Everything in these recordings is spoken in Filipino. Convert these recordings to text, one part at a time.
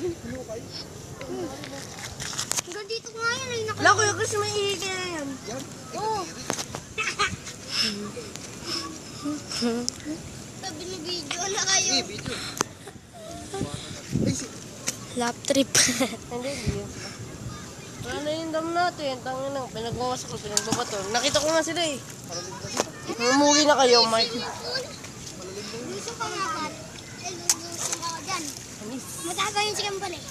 yan. Hanggang dito nga yan ay naka... Wala, Kuya Chris, may ihigil na yan. Yan. Oo. Sabi ni video, wala kayo. Eh, video. Lap trip. Hindi, yun. Wala na yung dam natin. Tangin lang, pinagwawas ko, pinagbabato. Nakita ko nga sila eh. Umuwi na kayo, Mike. Gusto ka nga ba? Eh, gusto ako dyan. Matagaw yung sigang balik.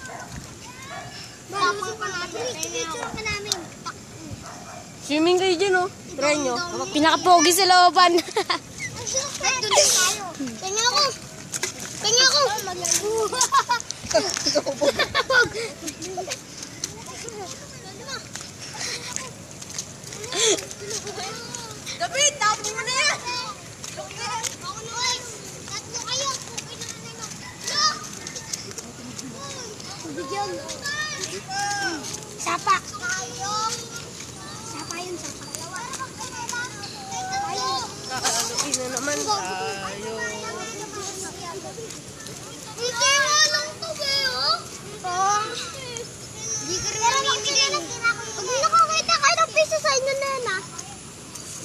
Bakit pa natin? Picture ka namin. Swimming kayo dyan, oh. Try nyo. Pinaka-pogi sa looban. Doon din tayo? Kanya ako. Kanya ako. David, tapos mo na yan! Ako na oy. Tatlo kayo. Okay na ano na. Look! Bigyan. Sapa. Sapa yun, sapa. Ayun. Kakaaluin na naman tayo. Hindi nga lang to, Beo. Oo. Hindi ka rin namimili. Pag nakakita ka ng piso sa inyo na yan, ah.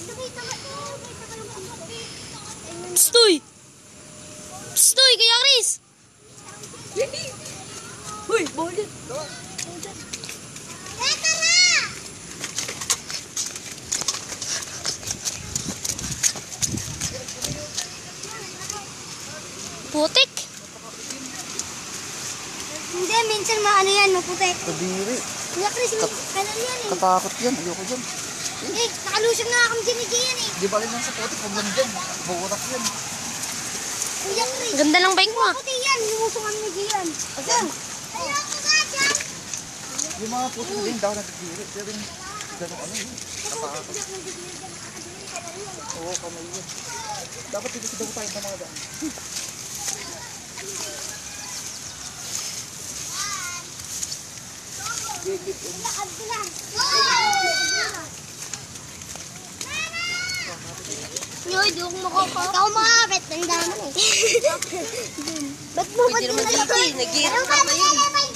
Nakita ka nakita ka ng piso. Pstoy! Pstoy, Kuya Chris! Uy, tara! Putik! Hindi, minsan maano yan, maputi. Kadiri. Kuya Chris, ano yan eh. Katakot yan. Ayoko dyan. Eh, nakalusog nga akong ginigi yan eh. Di ba rin lang sa putik? Huwag lang dyan. Bukurak yan. Kuya Chris. Ganda ng bike mo ah. Maputi yan, lumusong ang ginigi yan. Asan? Ayoko nga dyan. Yung mga putik din, daw nagdiri. Pero yung gano'n ano yun. Katakot. Oo, kamay yun. Dapat dito sa daw tayo ng mga daan. Lakad sila. Yoy, di ako makaka. Ikaw makakapit. Ang dami eh. Ba't mo naman dito eh. Nag-iirap ka pa yun. Wala naman.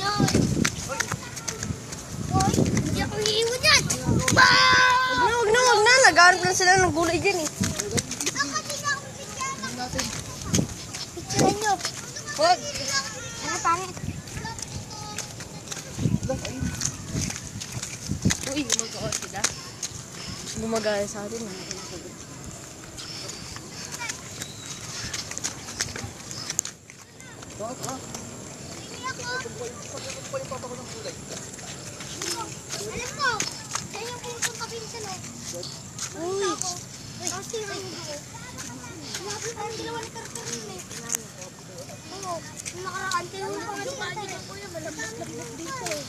Yoy. Yoy, hindi ako iiwan yan. Huwag na, huwag na, huwag na. Naghanap lang sila ng gulay dyan eh. Ako din ako picture. Picture nyo. Huwag. Ano pangit? Uy, gumagawa sila. Gumagaya sa atin. Alam mo, kaya yung pupunta pinsan eh. Uy! Kasi yung dugo. Sinabi ko yung dalawa ni Carter yun eh. Oo, yung nakaraan. Kaya yung ko yung malabas-labas dito eh.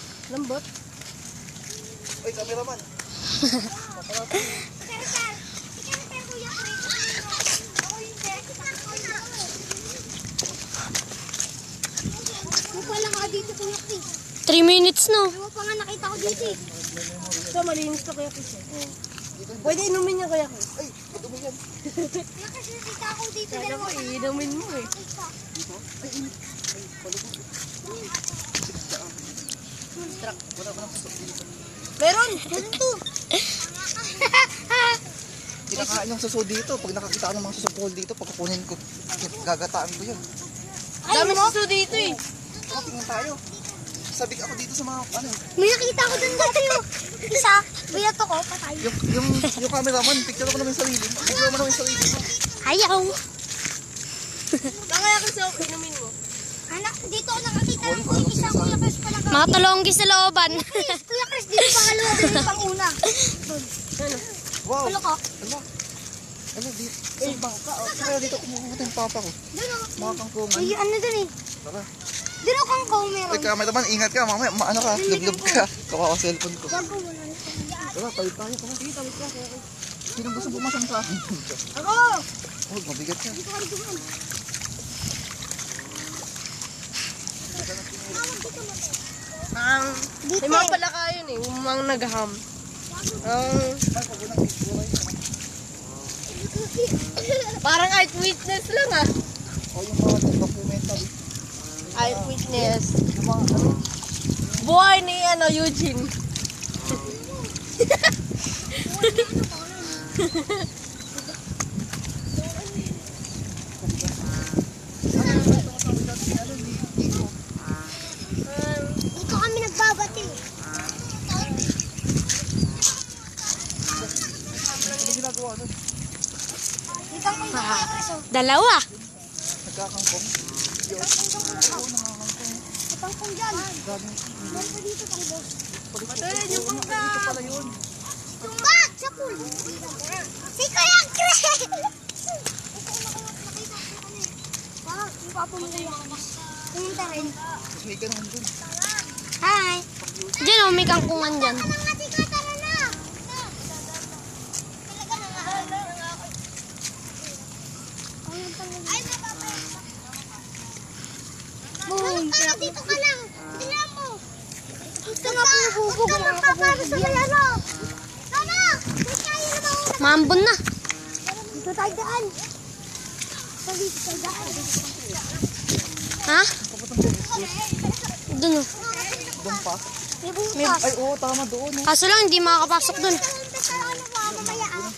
Ay, cameraman. Carter! Ikaw na tayo kuya Chris. Ako hindi. Ako hindi. Mupala ka dito kuya Chris. 3 minutes no. Ano pa nga nakita ko dito eh. Ito, malinis to kaya Chris. eh. Pwede inumin niya kaya Chris. Ay, madumi yan. Kaya kasi nakita ko dito. Kaya Dalawa ko, pa nga. inumin mo eh. Dito? Meron! Meron to! Kinakain yung suso dito. Pag nakakita ka ng mga susok dito, pag kukunin ko, gagataan ko yun. Dami suso dito eh. Oh, tingnan tayo. Sabik ako dito sa mga, ano, May nakita ko dun dati yung isa. Biyat ako, patay. yung, yung, yung cameraman, picture ako naman yung sarili. Picture mo naman yung sarili mo. Ayaw. Kaya Chris, oh, inumin mo. Anak, dito ako nakakita ng kuya isa. Kuya Chris pala ka. Mga talonggi sa looban. Kuya Chris, dito pangalawa din yung panguna. Ano? Wow. Wala ka. Ano? Ano, dito? Sa bangka, oh. Kaya dito kumukuha yung papa ko. Doon ako. Mga kangkungan. Ay, ano dun eh. Tara. Doon ako kang kong meron. Ay, cameraman, ingat ka. Mamaya, ma- ano ka, lublub ka. Kawawa cellphone ko. Gago wala na. Tara, tayo tayo. Tara. Sige, tawid ka. Sino gusto pumasang sa akin? Ako! Oh, mabigat ka. Dito ka rin dumaan. Ang, Dito may mga eh. pala kayo eh. Yung mga ay, Parang eyewitness lang ah. O yung mga documentary. Yung mga ano, Buhay ni ano, Eugene. Dito kami nagbabati. ano ginagawa nun? Dito kami nagbabati. Dalawa. Nagkakangkong. Pangkong dyan. Meron pa dito pang boss. Ayun, yung pangka. Ito pala yun. Bak! Sa pool! Si Kuya Chris! Bak, yung papa mo kuya. Pumunta rin. Hi! Diyan oh, may kangkungan dyan. Tara na! Talaga na nga. Ay, mababay. Tara, dito ka lang. Tingnan mo. Ito nga po. Ito nga paparo sa may ano. Tama! Dito tayo na. Mambon. Dito tayo daan. Dito tayo daan. Ha? Doon oh. Doon pa. May butas. Ay, oo, tama doon. eh. Kaso lang, hindi makakapasok doon. Mamaya ah.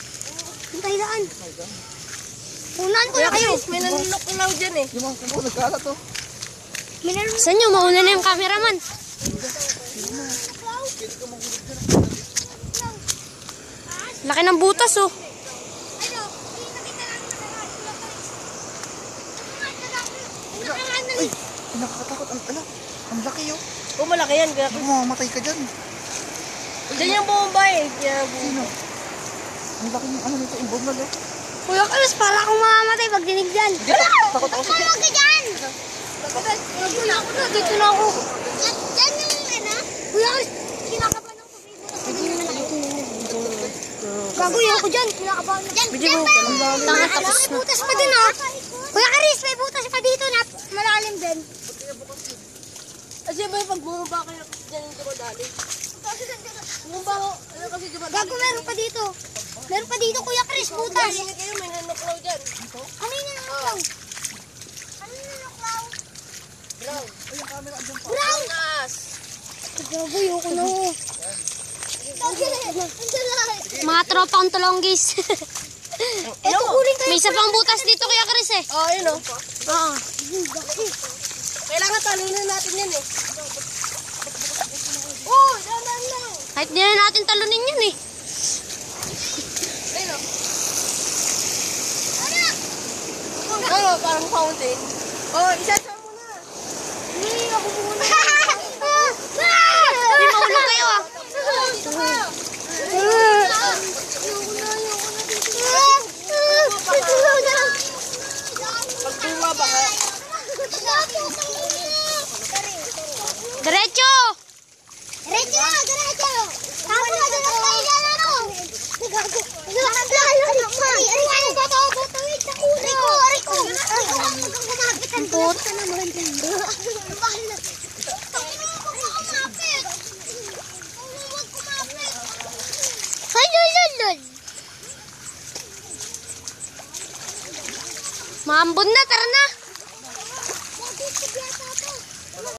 Dito tayo daan. Unan ko na kayo. May nanunok-unaw dyan eh. Yung mga kungko nagkalat to. Saan nyo? Mauna na yung cameraman. Laki ng butas oh. Ay, nakakatakot. Ang, ala, ang laki yun. Oh, malaki yan. Kaya, mamamatay ka dyan. dyan yung bomba eh. Kaya, Sino? Ang laki yung ano nito, yung bomba no? Kuya Chris, para akong mamamatay pag dinig dyan. Takot ako sa ka dyan! Dito na ako na, dito na ako. Dyan yung ano? Kuya ako. Hindi naman nakikita. Gagoy ako dyan. Kinakabahan ako. Dyan, dyan pa tapos May butas pa din ah. Kuya Chris, may butas pa dito na malalim din. kasi ba pag bumaba kayo dyan yung dumadali? Bumaba ko. Ano kasi dumadali? Gago, meron pa dito. Meron pa dito, Kuya Chris, butas. Hindi kayo, may nanunok-unaw dyan. Ano yung nanuklaw? Ano yung nanuklaw? Brown. Brown! Taas. Gago, yoko na. Mga tropang tulonggis. Ito, kuling kayo. May isa pang butas dito kaya Chris eh. Oh, yun oh. Oo. Kailangan talunin natin yan eh. Oh, dahan lang. Kahit di na natin talunin yun eh. Ayun oh. Ano, parang fountain. Oh, isa sa muna. Hindi, ako muna. May maulog kayo ah. Pag bumaba ka, Diretso! Diretso na, diretso! Tama na, diretso tayo dyan, ano? Gago. Lalo pa. Ano ba ito? Butawid sa kulo. Rico, Rico. Rico, kumapit ang buta ka naman. Bakit na? Huwag kumapit. Huwag kumapit. Halululul. Mambon na, tara na.